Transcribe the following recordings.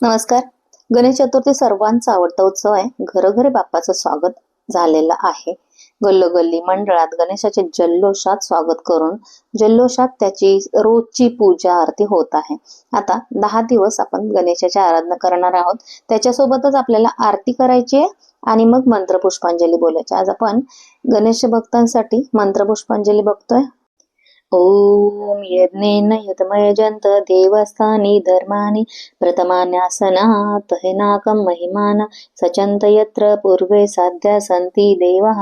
नमस्कार. गणेश चतुर्थी सर्वांचा आवडता उत्सव आहे. घरोघरी बाप्पाचं स्वागत झालेलं आहे. गल्लोगल्ली मंडळात गणेशाचे जल्लोषात स्वागत करून जल्लोषात त्याची रोजची पूजा आरती होत आहे. आता दहा दिवस आपण गणेशाची आराधना करणार आहोत. त्याच्यासोबतच आपल्याला आरती करायची आहे आणि मग मंत्रपुष्पांजली बोलायची. आज आपण गणेश भक्तांसाठी मंत्रपुष्पांजली बघतोय. ॐ यज्ञेन यतमयजन्त देवस्थानि धर्माणि प्रथमान्यासनात् हिनाकं महिमान सचन्त यत्र पूर्वे साध्या सन्ति देवः।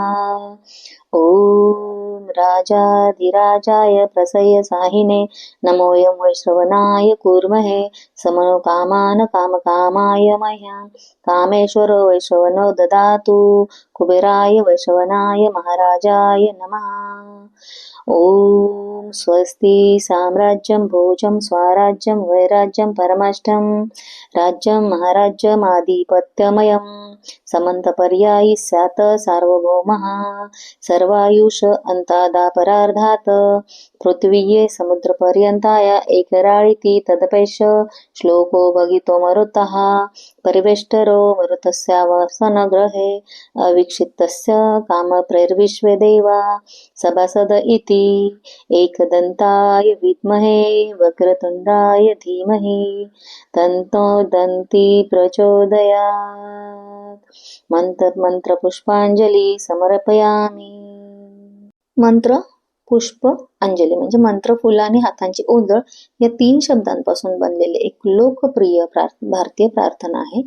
ॐ राजाधिराजाय प्रसय साहिने नमोऽयं वैश्रवणाय कुर्महे समनुकामान् कामकामाय मह्यं। कामेश्वरो वैश्रवणो ददातु कुबेराय वैश्रवणाय महाराजाय नमः। ॐ स्वस्ति साम्राज्यं भोजं स्वराज्यं वैराज्यं परमाष्टं राज्यं महाराज्यमाधिपत्यमयं समन्तपर्यायी स्यात् सार्वभौमः सर्वायुष अन्तादापरार्धात्। पृथ्वीये समुद्रपर्यन्ताय एकराळिति तदपेश श्लोको भगितो मरुतः। परिवेष्टरो मरुतस्यावसनग्रहे अवीक्षितस्य कामप्रैर्विश्वे देवा। सभासद इति। एकदन्ताय विद्महे वक्रतुण्डाय धीमहि तन्तो दन्ति प्रचोदयात्। मंत्र समर्पयामि। मंत्र पुष्प अंजली म्हणजे मंत्र फुलं आणि हातांची ओंजळ या तीन शब्दांपासून बनलेले एक लोकप्रिय भारतीय प्रार्थना आहे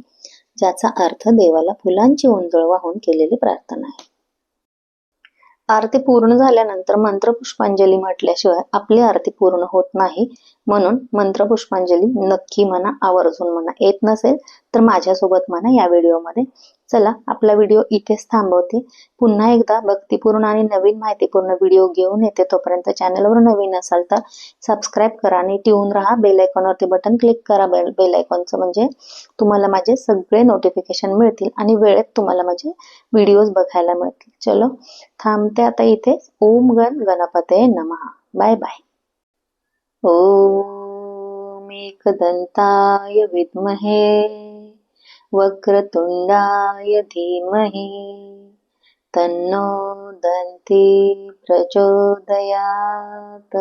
ज्याचा अर्थ देवाला फुलांची ओंजळ वाहून केलेली प्रार्थना आहे. आरती पूर्ण झाल्यानंतर मंत्रपुष्पांजली म्हटल्याशिवाय आपली आरती पूर्ण होत नाही. म्हणून मंत्रपुष्पांजली नक्की म्हणा आवर्जून म्हणा. येत नसेल तर माझ्यासोबत म्हणा या व्हिडिओमध्ये. चला आपला व्हिडिओ इथेच थांबवते. पुन्हा एकदा भक्तिपूर्ण आणि नवीन माहितीपूर्ण व्हिडिओ घेऊन येते तोपर्यंत चॅनलवर नवीन असाल तर सबस्क्राईब करा आणि ट्यून राहा. बेल आयकॉनवरती बटन क्लिक करा. बेल बेल आयकॉनचं म्हणजे तुम्हाला माझे सगळे नोटिफिकेशन मिळतील आणि वेळेत तुम्हाला माझे व्हिडिओज बघायला मिळतील. चलो थांबते आता इथे. ओम गण गणपते नमहा बाय बाय. ॐ एकदन्ताय विद्महे वक्रतुण्डाय धीमहि तन्नो दन्ती प्रचोदयात्